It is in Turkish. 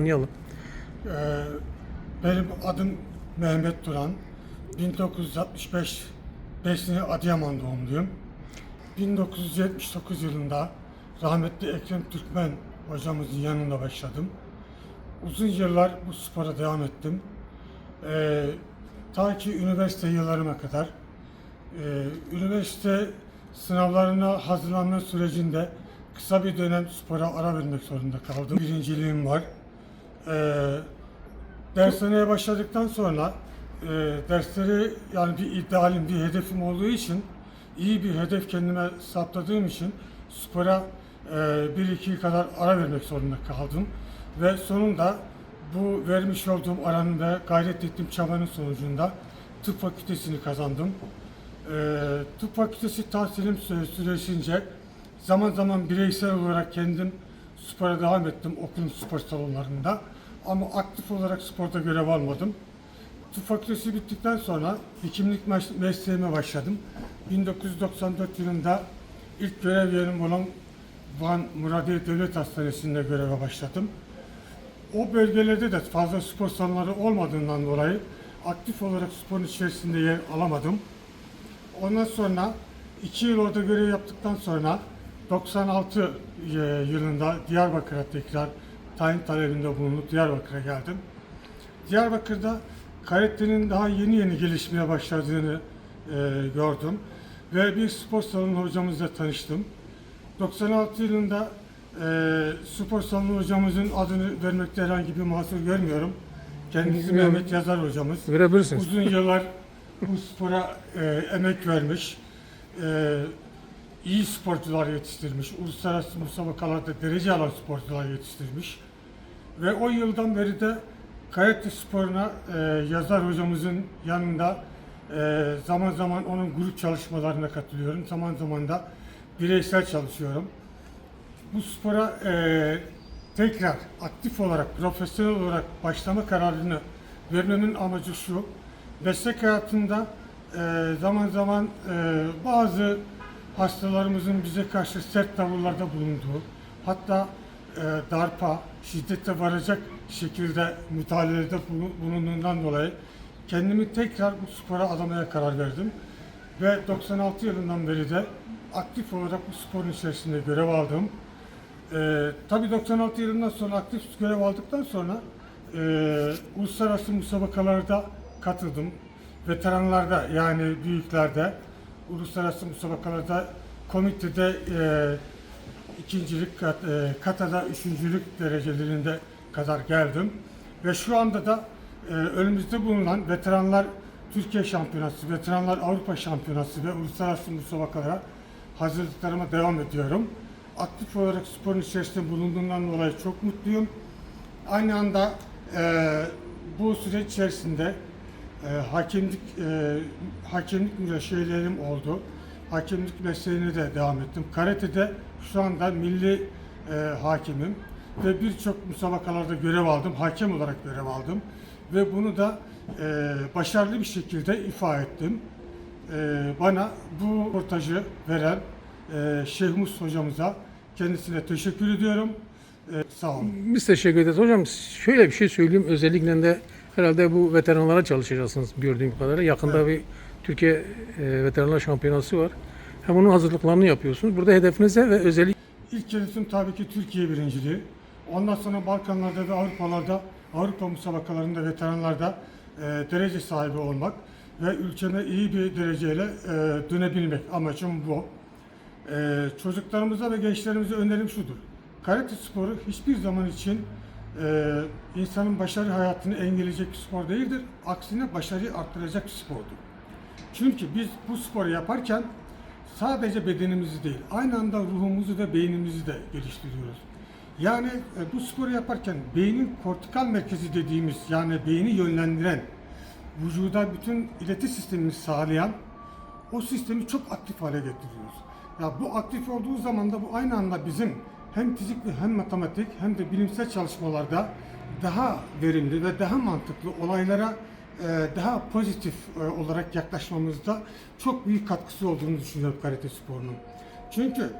Tanıyalım. Ee, benim adım Mehmet Duran. 1965 Besni Adıyaman doğumluyum. 1979 yılında rahmetli Ekrem Türkmen hocamızın yanında başladım. Uzun yıllar bu spora devam ettim. Ee, ta ki üniversite yıllarıma kadar. Ee, üniversite sınavlarına hazırlanma sürecinde kısa bir dönem spora ara vermek zorunda kaldım. Birinciliğim var. Ee, dershaneye başladıktan sonra e, dersleri yani bir idealim, bir hedefim olduğu için iyi bir hedef kendime saptadığım için spora e, bir iki kadar ara vermek zorunda kaldım ve sonunda bu vermiş olduğum aranın ve gayret ettiğim çabanın sonucunda tıp fakültesini kazandım. E, tıp fakültesi tahsilim süre- süresince zaman zaman bireysel olarak kendim spora devam ettim okulun spor salonlarında. Ama aktif olarak sporda görev almadım. Tıp fakültesi bittikten sonra hekimlik mes- mesleğime başladım. 1994 yılında ilk görev yerim olan Van Muradiye Devlet Hastanesi'nde göreve başladım. O bölgelerde de fazla spor salonları olmadığından dolayı aktif olarak sporun içerisinde yer alamadım. Ondan sonra iki yıl orada görev yaptıktan sonra 96 e, yılında Diyarbakır'a tekrar tayin talebinde bulunup Diyarbakır'a geldim. Diyarbakır'da karatenin daha yeni yeni gelişmeye başladığını e, gördüm ve bir spor salonu hocamızla tanıştım. 96 yılında e, spor salonu hocamızın adını vermekte herhangi bir mahsur görmüyorum. Kendisi Mehmet Yazar hocamız. Verebilirsiniz. Uzun yıllar bu spora e, emek vermiş, e, iyi sporcular yetiştirmiş, uluslararası müsabakalarda derece alan sporcular yetiştirmiş. Ve o yıldan beri de karate sporuna e, yazar hocamızın yanında e, zaman zaman onun grup çalışmalarına katılıyorum. Zaman zaman da bireysel çalışıyorum. Bu spora e, tekrar aktif olarak, profesyonel olarak başlama kararını vermemin amacı şu. Meslek hayatında e, zaman zaman e, bazı hastalarımızın bize karşı sert tavırlarda bulunduğu, hatta e, darpa, şiddete varacak şekilde müdahalelerde bulu- bulunduğundan dolayı kendimi tekrar bu spora adamaya karar verdim. Ve 96 yılından beri de aktif olarak bu sporun içerisinde görev aldım. Ee, tabii 96 yılından sonra aktif görev aldıktan sonra e, uluslararası müsabakalarda katıldım. Veteranlarda yani büyüklerde, uluslararası müsabakalarda komitede e, ikincilik, kat, e, katada üçüncülük derecelerinde kadar geldim. Ve şu anda da e, önümüzde bulunan veteranlar Türkiye Şampiyonası, veteranlar Avrupa Şampiyonası ve uluslararası müsabakalara hazırlıklarıma devam ediyorum. Aktif olarak sporun içerisinde bulunduğumdan dolayı çok mutluyum. Aynı anda e, bu süreç içerisinde e, hakemlik e, hakemlik müreşehlerim oldu. Hakemlik mesleğine de devam ettim. Karate'de şu anda milli e, hakemim ve birçok müsabakalarda görev aldım. Hakem olarak görev aldım ve bunu da e, başarılı bir şekilde ifa ettim. E, bana bu röportajı veren e, Şeyh Mus hocamıza kendisine teşekkür ediyorum. E, sağ olun. Biz teşekkür ederiz. Hocam şöyle bir şey söyleyeyim. Özellikle de herhalde bu veteranlara çalışacaksınız gördüğüm kadarıyla. Yakında Evet. bir Türkiye e, Veteranlar Şampiyonası var. Hem onun hazırlıklarını yapıyorsunuz. Burada hedefiniz ne ve özellik İlk hedefim tabii ki Türkiye birinciliği. Ondan sonra Balkanlarda ve Avrupalarda, Avrupa müsabakalarında, veteranlarda e, derece sahibi olmak ve ülkeme iyi bir dereceyle e, dönebilmek. Amacım bu. E, çocuklarımıza ve gençlerimize önerim şudur. Karate sporu hiçbir zaman için e, insanın başarı hayatını engelleyecek spor değildir. Aksine başarıyı arttıracak spordur. Çünkü biz bu sporu yaparken sadece bedenimizi değil, aynı anda ruhumuzu ve beynimizi de geliştiriyoruz. Yani e, bu sporu yaparken beynin kortikal merkezi dediğimiz yani beyni yönlendiren, vücuda bütün ileti sistemini sağlayan o sistemi çok aktif hale getiriyoruz. Ya bu aktif olduğu zaman da bu aynı anda bizim hem fizik ve hem matematik hem de bilimsel çalışmalarda daha verimli ve daha mantıklı olaylara e, daha pozitif e, olarak yaklaşmamızda çok büyük katkısı olduğunu düşünüyorum karate sporunun. Çünkü